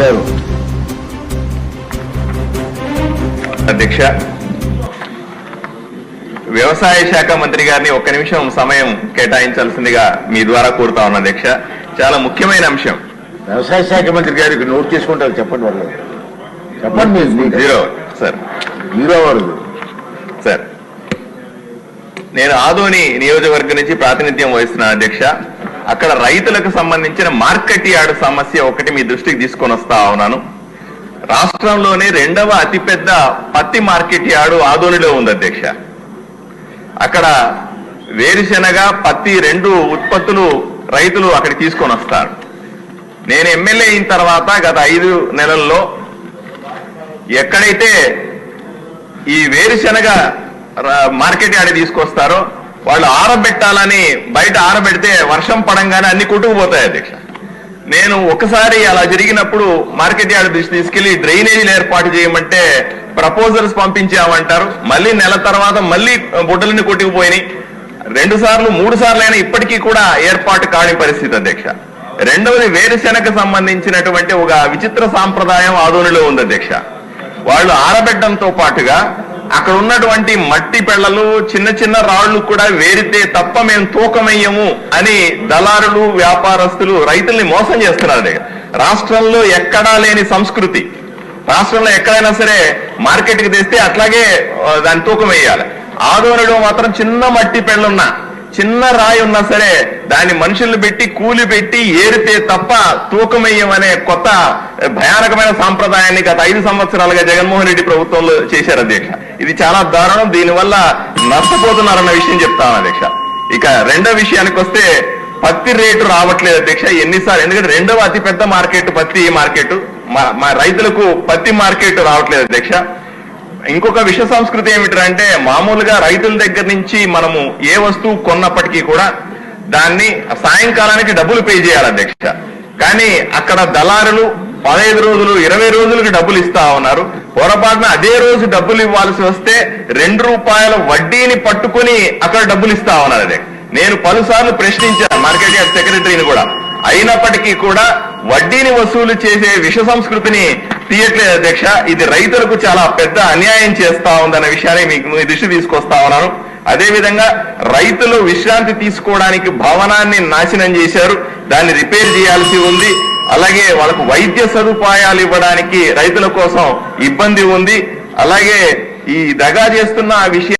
గారు. అధ్యక్ష వ్యవసాయ శాఖ మంత్రి గారిని ఒక్క నిమిషం సమయం కేటాయించాల్సిందిగా మీ ద్వారా కోరుతా ఉన్నా అధ్యక్ష. చాలా ముఖ్యమైన అంశం. వ్యవసాయ శాఖ మంత్రి గారికి నోట్ చేసుకుంటారు చెప్పండి వాళ్ళు. చెప్పండి మీకు జీరో సార్ వారు సార్ నేను ఆదోని నియోజకవర్గం నుంచి ప్రాతినిధ్యం వహిస్తున్నాను అధ్యక్ష. అక్కడ రైతులకు సంబంధించిన మార్కెట్ యార్డ్ సమస్య ఒకటి మీ దృష్టికి తీసుకొని వస్తా ఉన్నాను. రాష్ట్రంలోనే రెండవ అతిపెద్ద పత్తి మార్కెట్ యార్డు ఆదోనిలో ఉంది అధ్యక్ష. అక్కడ వేరుశెనగ పత్తి రెండు ఉత్పత్తులు రైతులు అక్కడికి తీసుకొని వస్తారు. నేను ఎమ్మెల్యే అయిన తర్వాత గత ఐదు నెలల్లో ఎక్కడైతే ఈ వేరుశెనగ మార్కెట్ యార్డ్ తీసుకొస్తారో వాళ్ళు ఆరబెట్టాలని బయట ఆరబెడితే వర్షం పడంగానే అన్ని కొట్టుకుపోతాయి అధ్యక్ష. నేను ఒకసారి అలా జరిగినప్పుడు మార్కెట్ యార్డ్ దృష్టి తీసుకెళ్ళి డ్రైనేజీలు ఏర్పాటు చేయమంటే ప్రపోజల్స్ పంపించామంటారు. మళ్ళీ నెల తర్వాత మళ్ళీ బుడ్డలని కొట్టుకుపోయినాయి. రెండు సార్లు మూడు సార్లు అయినా ఇప్పటికీ కూడా ఏర్పాటు కాని పరిస్థితి అధ్యక్ష. రెండవది వేరుశెనగ సంబంధించినటువంటి ఒక విచిత్ర సాంప్రదాయం ఆదోనిలో ఉంది అధ్యక్ష. వాళ్ళు ఆరబెట్టడంతో పాటుగా అక్కడ ఉన్నటువంటి మట్టి పెళ్ళలు చిన్న చిన్న రాళ్ళు కూడా వేరితే తప్ప మేము తూకమయ్యము అని దళారులు వ్యాపారస్తులు రైతుల్ని మోసం చేస్తున్నారు రాష్ట్రంలో ఎక్కడా లేని సంస్కృతి. రాష్ట్రంలో ఎక్కడైనా సరే మార్కెట్కి తెస్తే అట్లాగే దాని తూకం వేయాలి. ఆదోనిలో మాత్రం చిన్న మట్టి పెళ్ళున్నా చిన్న రాయి ఉన్నా సరే దాన్ని మనుషుల్ని పెట్టి కూలి పెట్టి ఏరితే తప్ప తూకమేయమనే కొత్త భయానకమైన సాంప్రదాయాన్ని గత ఐదు సంవత్సరాలుగా జగన్మోహన్ రెడ్డి ప్రభుత్వంలో చేశారు అధ్యక్ష. ఇది చాలా దారుణం. దీనివల్ల నష్టపోతున్నారన్న విషయం చెప్తాను అధ్యక్ష. ఇక రెండో విషయానికి వస్తే పత్తి రేటు రావట్లేదు అధ్యక్ష ఎన్నిసార్లు. ఎందుకంటే రెండవ అతిపెద్ద మార్కెట్ పత్తి మార్కెట్. మా మా రైతులకు పత్తి మార్కెట్ రావట్లేదు అధ్యక్ష. ఇంకొక విష సంస్కృతి ఏమిటంటే మామూలుగా రైతుల దగ్గర నుంచి మనము ఏ వస్తువు కొన్నప్పటికీ కూడా దాన్ని సాయంకాలానికి డబ్బులు పే చేయాలి అధ్యక్ష. కానీ అక్కడ దళారులు పదహైదు రోజులు ఇరవై రోజులకు డబ్బులు ఇస్తా ఉన్నారు. పొరపాటున అదే రోజు డబ్బులు ఇవ్వాల్సి వస్తే రెండు రూపాయల వడ్డీని పట్టుకుని అక్కడ డబ్బులు ఇస్తా ఉన్నారు అదే నేను పలుసార్లు ప్రశ్నించాను మార్కెట్ యార్డ్ సెక్రటరీని కూడా. అయినప్పటికీ కూడా వడ్డీని వసూలు చేసే విష సంస్కృతిని తీయట్లేదు అధ్యక్ష. ఇది రైతులకు చాలా పెద్ద అన్యాయం చేస్తా ఉందన్న విషయాన్ని మీకు మీ దృష్టి తీసుకొస్తా ఉన్నాను. అదే విధంగా రైతులు విశ్రాంతి తీసుకోవడానికి భవనాన్ని నాశనం చేశారు. దాన్ని రిపేర్ చేయాల్సి ఉంది. అలాగే వాళ్ళకు వైద్య సదుపాయాలు ఇవ్వడానికి రైతుల కోసం ఇబ్బంది ఉంది. అలాగే ఈ దగా చేస్తున్న విషయం